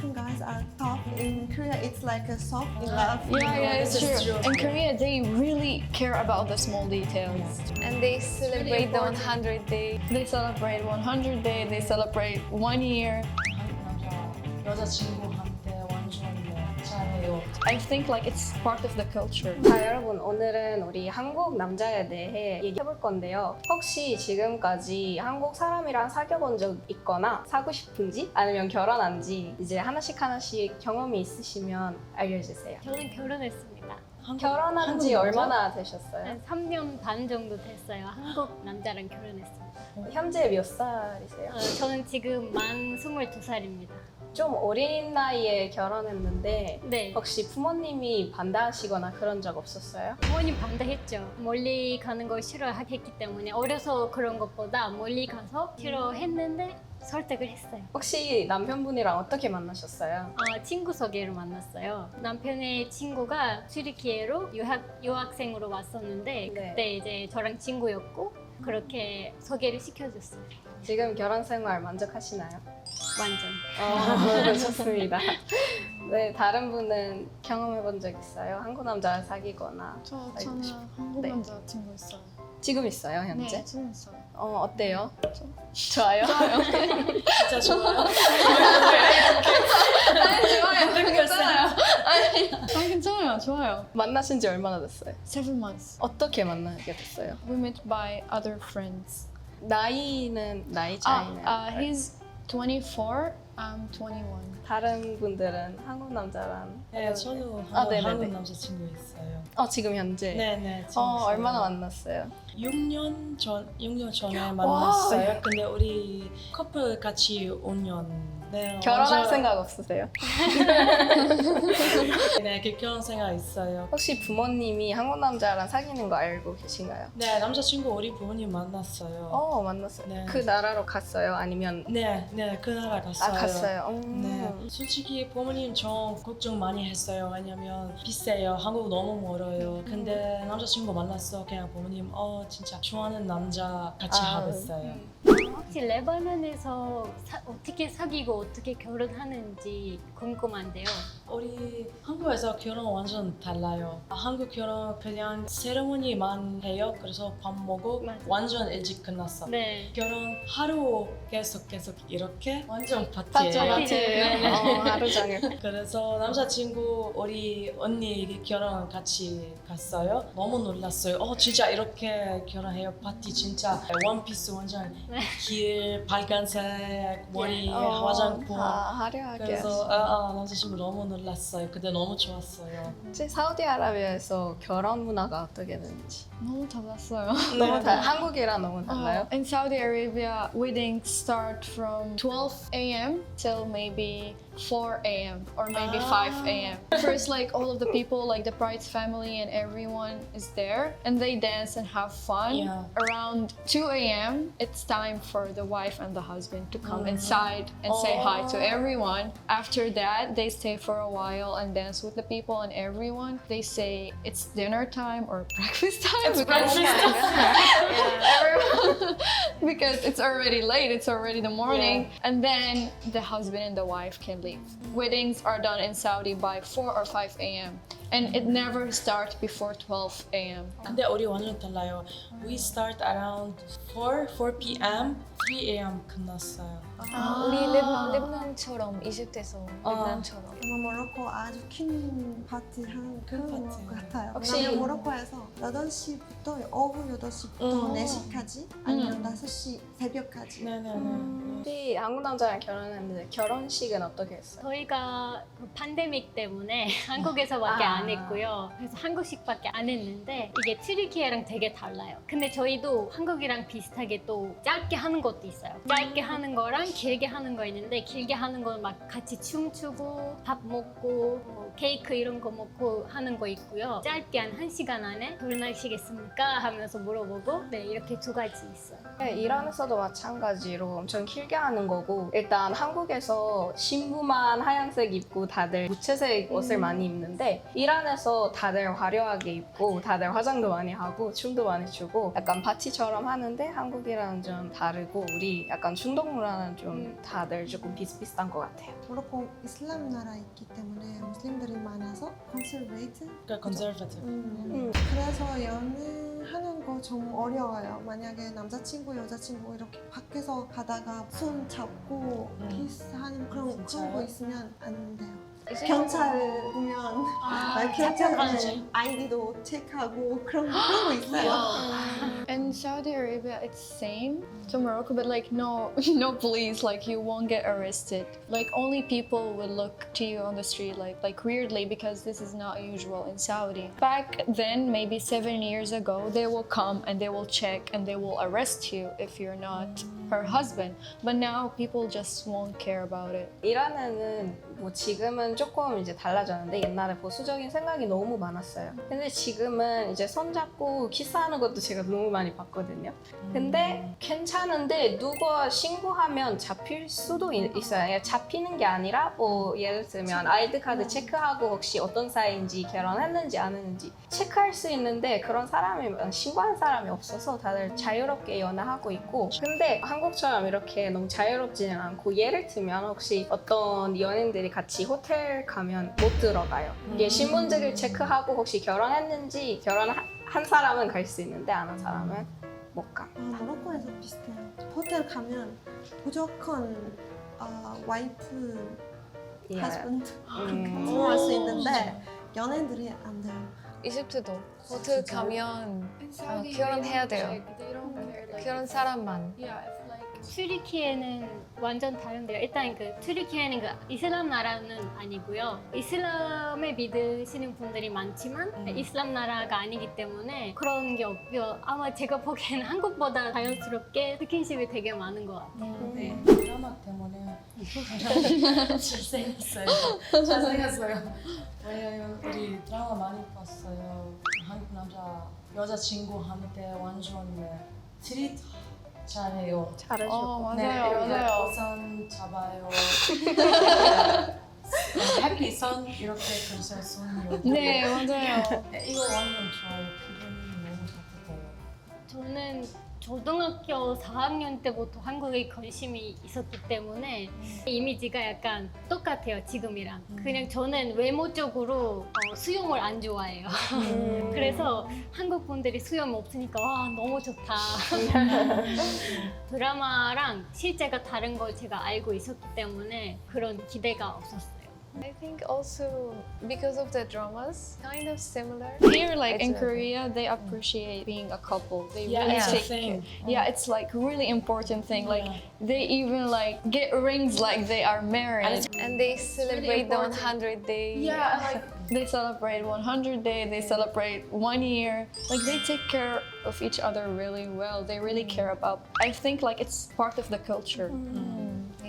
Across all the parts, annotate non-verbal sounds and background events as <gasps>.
American guys are tough. In Korea, it's like a soft in love. Yeah, yeah, it's This is true. true. In Korea, they really care about the small details. And they celebrate the 100 day. They celebrate 100 day, they celebrate one year. 한국 남자 여자친구한테 완전 잘해요. I think like it's part of the culture. 자 여러분 오늘은 우리 한국 남자에 대해 얘기해볼 건데요 혹시 지금까지 한국 사람이랑 사귀어본 적 있거나 사고 싶은지 아니면 결혼한지 이제 하나씩 하나씩 경험이 있으시면 알려주세요 저는 결혼했습니다. 한국- 결혼한 지 한국 남자? 얼마나 되셨어요? 한 3년 반 정도 됐어요. 한국 남자랑 결혼했습니다. 현재 몇 살이세요? 어, 저는 지금 만 22살입니다. 좀 어린 나이에 결혼했는데 네. 혹시 부모님이 반대하시거나 그런 적 없었어요? 부모님 반대했죠. 멀리 가는 걸 싫어했기 때문에 어려서 그런 것보다 멀리 가서 싫어했는데 설득을 했어요. 혹시 남편분이랑 어떻게 만나셨어요? 어, 친구 소개로 만났어요. 남편의 친구가 튀르키예로 유학 유학생으로 왔었는데 네. 그때 이제 저랑 친구였고 그렇게 소개를 시켜줬어요. 지금 결혼 생활 만족하시나요? 완전. 어, <laughs> 좋습니다. 네, 다른 분은 경험해 본 적 있어요? 한국 남자 사귀거나 저 저는 한국 네. 남자 친구 있어요. 지금 있어요, 현재? 네, 지금 있어요. 어, 어때요? 좋아요? <laughs> 진짜 좋아요. 좋아요. 괜찮아요. 아니, 아니, 괜찮아요. 좋아요. 만나신 지 얼마나 됐어요? Seven months. 어떻게 만나게 됐어요? We met by other friends. 나이는 나이 Ah, 차이는 uh, he's 24. I'm 21. 다른 분들은 한국 남자랑 네, 저도 아, 한- 네네네. 한국 남자친구 있어요. 어 지금 현재 네 네. 지금 어 있어요. 얼마나 만났어요? 6년 전, 6년 전에 <gasps> 만났어요. 근데 우리 커플 같이 5년. 네, 결혼할 완전- 생각 없으세요? <laughs> 네, 그 결혼 생각 있어요. 혹시 부모님이 한국 남자랑 사귀는 거 알고 계신가요? 네, 남자친구 우리 부모님 만났어요. 어 만났어요. 네. 그 나라로 갔어요? 아니면 네, 네, 그 나라 아 갔어요. 갔어요. 음. 네, 솔직히 부모님 좀 걱정 많이 했어요. 왜냐면 비싸요. 한국 너무 멀어요. 근데 남자친구 만났어. 그냥 부모님 어 진짜 좋아하는 남자 같이 아, 하겠어요. 혹시 레바논에서 사- 어떻게 사귀고 어떻게 결혼하는지 궁금한데요. 우리 한국에서 결혼 완전 달라요. 한국 결혼 그냥 세레모니만 해요. 그래서 밥 먹고 맞아. 완전 일찍 끝났어. 네. 결혼 하루 계속 계속 이렇게 완전 맞죠, 파티예요. 맞죠. 어, 하루 종일. <laughs> 그래서 남자친구 우리 언니 결혼 같이 갔어요. 너무 놀랐어요. 어 진짜 이렇게 결혼해요. 파티 진짜 원피스 완전 네. 길 빨간색 머리 어, 화장품. 아, 화려하게. 그래서 아, 아, 남자친구 너무 놀랐어요. 근데 너무 좋았어요. 혹시 사우디아라비아에서 결혼 문화가 어떻게 되는지 너무 달랐어요. <laughs> 너무 달 한국이랑 너무 달라요? Uh, in Saudi Arabia, weddings start from 12 a.m. till maybe 4 a.m. or maybe 5 a.m. Ah. First, like all of the people, like the bride's family and everyone is there, and they dance and have fun. Yeah. Around 2 a.m., it's time for the wife and the husband to come ah. inside and say hi to Oh. everyone. After that, they stay for a while and dance with the people and everyone. They say it's dinner time or <laughs> breakfast time. It's breakfast <laughs> everyone <laughs> because it's already late it's already the morning and then the husband and the wife can leave. Weddings are done in saudi by 4 or 5 a.m and it never starts before 12 a.m 근데 우리 완전 달라요. We start around 4, 4 p.m. 3 a.m. 끝났어요. 아, 우리 레바, 레바논처럼 이집트에서 어. 레바논처럼. 정말 모로코 아주 큰 파티 한큰 그런 파티. 것 같아요. 혹시- 왜냐면 모로코에서 8시부터 오후 8시부터 음. 4시까지 아니면 5시 새벽까지 네네네. 혹시 한국 남자랑 결혼했는데 결혼식은 어떻게 했어요? 저희가 그 팬데믹 때문에 <laughs> 한국에서밖에 아. 안 했고요. 그래서 한국식밖에 안 했는데 이게 트리키예랑 되게 달라요. 근데 저희도 한국이랑 비슷하게 또 짧게 하는 것도 있어요. 짧게 하는 거랑 길게 하는 거 있는데 길게 하는 건 막 같이 춤추고 밥 먹고 뭐 케이크 이런 거 먹고 하는 거 있고요. 짧게 한 1시간 안에 결혼하시겠습니까? 하면서 물어보고 네 이렇게 두 가지 있어요. 네, 이란에서도 마찬가지로 엄청 길게 하는 거고 일단 한국에서 신부만 하얀색 입고 다들 무채색 옷을 많이 입는데 이란 이란에서 다들 화려하게 입고 다들 화장도 많이 하고 춤도 많이 추고 약간 파티처럼 하는데 한국이랑은 좀 다르고 우리 약간 중동 문화는 좀 다들 조금 비슷비슷한 것 같아요. 모로코 이슬람 나라 있기 때문에 무슬림들이 많아서 컨ser베이트 그러니까 conservative. 음. 음. 그래서 연애하는 거 좀 어려워요. 만약에 남자친구, 여자친구 이렇게 밖에서 가다가 손 잡고 음. 키스하는 그런 그런? 거 있으면 안 돼요. 이제 경찰 보면 막 경찰 잡혀가는. 아이디도 체크하고 그런 그런 거 있어요. <gasps> In Saudi Arabia, it's same to Morocco, but like no, <laughs> no police, like you won't get arrested. Like only people will look to you on the street, like like weirdly, because this is not usual in Saudi. Back then, maybe seven years ago, they will come and they will check and they will arrest you if you're not her husband. But now people just won't care about it. 이란에는 뭐 지금은 조금 이제 달라졌는데 옛날에 보수적인 생각이 너무 많았어요. 근데 지금은 이제 손잡고 키스하는 것도 제가 너무 많이 봤거든요. 근데 괜찮은데 누가 신고하면 잡힐 수도 있- 있어요. 그냥 잡히는 게 아니라 뭐 예를 들면 아이드 카드 체크하고 혹시 어떤 사이인지 결혼했는지 안 했는지 체크할 수 있는데 그런 사람이 신고한 사람이 없어서 다들 자유롭게 연애하고 있고 근데 한국 처럼 이렇게 너무 자유롭지는 않고 예를 들면 혹시 어떤 연인들이 같이 호텔 가면 못 들어가요. 이게 신분증을 체크하고 혹시 결혼했는지 결혼한 사람은 갈 수 있는데 안 한 사람은 못 가. 아, 모로코에서 비슷해요. 호텔 가면 무조건 아, 와이프, 예. 하스밴드 음. 통화할 수 있는데 연예인들이 안 돼요. 이집트도 호텔 가면 아, 결혼해야 돼요. 그런 사람만. 튀르키예는 완전 다른데요. 일단 그 튀르키예는 그 이슬람 나라는 아니고요. 이슬람에 믿으시는 분들이 많지만 음. 이슬람 나라가 아니기 때문에 그런 게 없고요. 아마 제가 보기에는 <laughs> 한국보다 자연스럽게 스킨십이 되게 많은 것 같아요. 네. 드라마 때문에 <laughs> 잘생겼어요. 잘생겼어요. 왜냐면 우리 드라마 많이 봤어요. 한국 남자 여자 친구한테 완전 네, 트릿 잘해요. 잘해줘. Oh, 맞아요, 네, 이렇게 맞아요. 우선 잡아요. <laughs> 해피 선 이렇게 그래서 손 이렇게. 네, 맞아요. 네, 이거 완전 좋아요. 기분이 너무 좋겠어요. 저는 초등학교 4학년 때부터 한국에 관심이 있었기 때문에 이미지가 약간 똑같아요 지금이랑. 그냥 저는 외모적으로 어, 수영을 안 좋아해요. <laughs> 그래서 한국 분들이 수영 없으니까 와 너무 좋다. <laughs> 드라마랑 실제가 다른 걸 제가 알고 있었기 때문에 그런 기대가 없었어요 I think also because of the dramas, kind of similar. Here, like in It's a- Korea, they appreciate being a couple. They Yeah, really it's the take same. Yeah, it's like really important thing. Like Yeah. they even like get rings like they are married. And they celebrate the important. 100 day. Yeah, like they celebrate 100 day, they celebrate one year. Like they take care of each other really well. They really mm. care about. I think like it's part of the culture. Mm.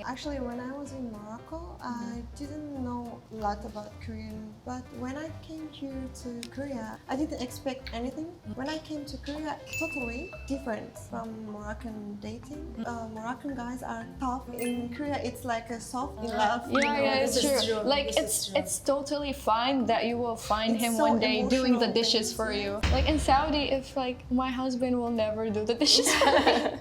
Actually, when I was in Morocco, I mm-hmm. didn't know a lot about Korean. But when I came here to Korea, I didn't expect anything. Mm-hmm. When I came to Korea, totally different from mm-hmm. Moroccan dating. Uh, Moroccan guys are tough. In Korea, it's like a soft in love. Yeah, yeah, this it's true. true. Like This it's true. it's totally fine that you will find It's him so one day doing the dishes things, for yeah. you. Like in Saudi, if like my husband will never do the dishes for <laughs> me,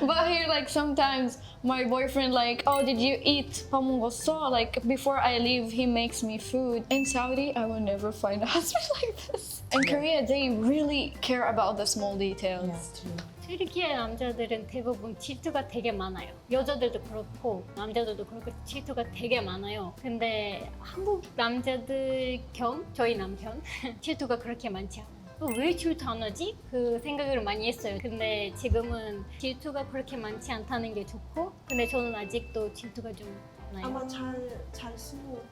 <laughs> but here like sometimes my boyfriend like, oh, did you eat pamungoso? Like before I leave, he makes me food. In Saudi, I will never find a husband <laughs> like this. In Korea, they really care about the small details. Yes, true. 튀르키예 남자들은 대부분 질투가 되게 많아요. 여자들도 그렇고 남자들도 그렇고 질투가 되게 많아요. 근데 한국 남자들 겸 저희 남편 <laughs> 질투가 그렇게 많지 않아요. 어, 왜 질투 안 하지? 그 생각을 많이 했어요. 근데 지금은 질투가 그렇게 많지 않다는 게 좋고 근데 저는 아직도 질투가 좀 많아요. 아마 잘 잘 쓰고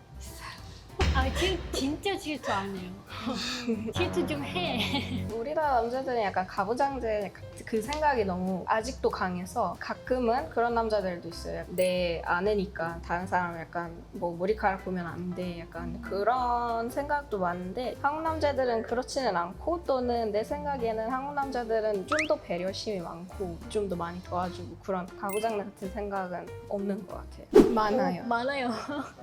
아, 질, 진짜 질투 안 해요. <laughs> 질투 좀 해. 우리나라 남자들은 약간 가부장제 그 생각이 너무 아직도 강해서 가끔은 그런 남자들도 있어요. 내 아내니까 다른 사람 약간 뭐 머리카락 보면 안 돼. 약간 그런 생각도 많은데 한국 남자들은 그렇지는 않고 또는 내 생각에는 한국 남자들은 좀 더 배려심이 많고 좀 더 많이 도와주고 그런 가부장제 같은 생각은 없는 것 같아요. 많아요. 많아요.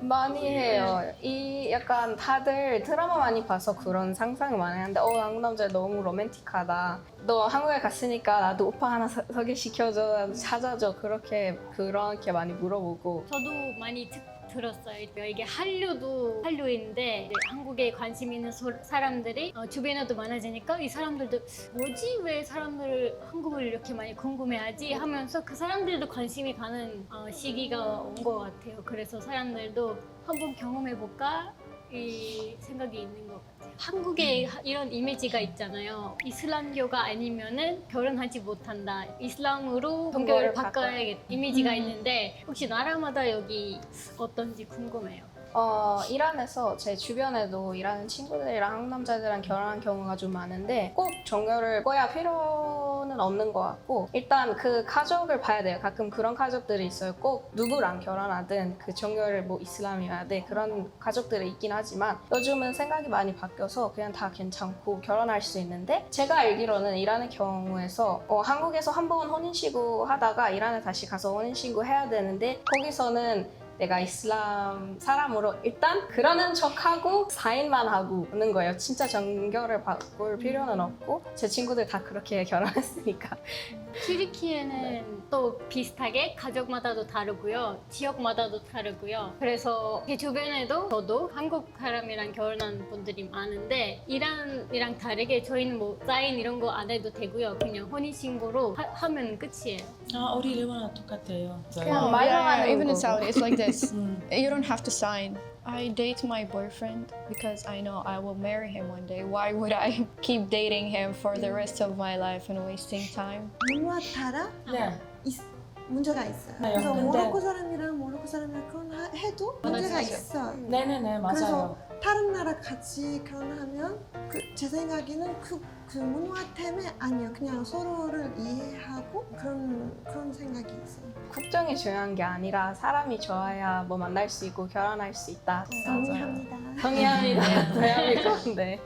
많이 해요. 이 약간 다들 드라마 많이 봐서 그런 상상을 많이 하는데 어 한국 남자 너무 로맨틱하다. 너 한국에 갔으니까 나도 오빠 하나 소- 소개시켜줘, 나도 찾아줘. 그렇게 그렇게 많이 물어보고. 저도 많이 듣, 들었어요. 이게 한류도 한류인데 한국에 관심 있는 소- 사람들이 어, 주변에도 많아지니까 이 사람들도 뭐지? 왜 사람들 한국을 이렇게 많이 궁금해하지? 하면서 그 사람들도 관심이 가는 어, 시기가 온 것 같아요. 그래서 사람들도 한번 경험해 볼까 이 생각이 있는 것 같아요. 한국에 하- 이런 이미지가 있잖아요. 이슬람교가 아니면은 결혼하지 못한다. 이슬람으로 동교를 바꿔야겠다. 음. 이미지가 있는데 혹시 나라마다 여기 어떤지 궁금해요. 어, 이란에서 제 주변에도 일하는 친구들이랑 한국 남자들이랑 결혼한 경우가 좀 많은데 꼭 종교를 꺼야 필요는 없는 것 같고 일단 그 가족을 봐야 돼요. 가끔 그런 가족들이 있어요. 꼭 누구랑 결혼하든 그 종교를 뭐 이슬람이어야 돼 그런 가족들이 있긴 하지만 요즘은 생각이 많이 바뀌어서 그냥 다 괜찮고 결혼할 수 있는데 제가 알기로는 이란의 경우에서 어, 한국에서 한 번 혼인신고 하다가 이란에 다시 가서 혼인신고 해야 되는데 거기서는 내가 이슬람 사람으로 일단 그러는 척하고 사인만 하고 오는 거예요. 진짜 정결을 바꿀 필요는 없고 제 친구들 다 그렇게 <laughs> 결혼했으니까. 튀르키예는 또 비슷하게 가족마다도 다르고요. 지역마다도 다르고요. 그래서 제 주변에도 저도 한국 사람이랑 결혼한 분들이 많은데 이란이랑 다르게 저희는 뭐 사인 이런 거 안 해도 되고요. 그냥 혼인신고로 하, 하면 끝이에요. 아 우리 일본랑 똑같아요. 그냥 Oh, 말로만 yeah, 하는 even in 거고. Saudi, it's like this. 음. <laughs> You don't have to sign. I date my boyfriend because I know I will marry him one day. Why would I <laughs> keep dating him for the rest of my life and wasting time? 문화 따라 네. 있- 문제가 있어요. 네, 그래서 근데- 모로코 사람이랑 모로코 사람이랑 결혼해도 문제가 맞아요. 있어요. 네네네 맞아요. 그래서 다른 나라 같이 결혼하면 그 제 생각에는 그, 그 문화 때문에 아니에요. 그냥 서로를 이해하고 그런 그런 생각이 있어요. 국정이 중요한 게 아니라 사람이 좋아야 뭐 만날 수 있고 결혼할 수 있다. 동의합니다. 동의합니다. <laughs> 동의합니다. 네.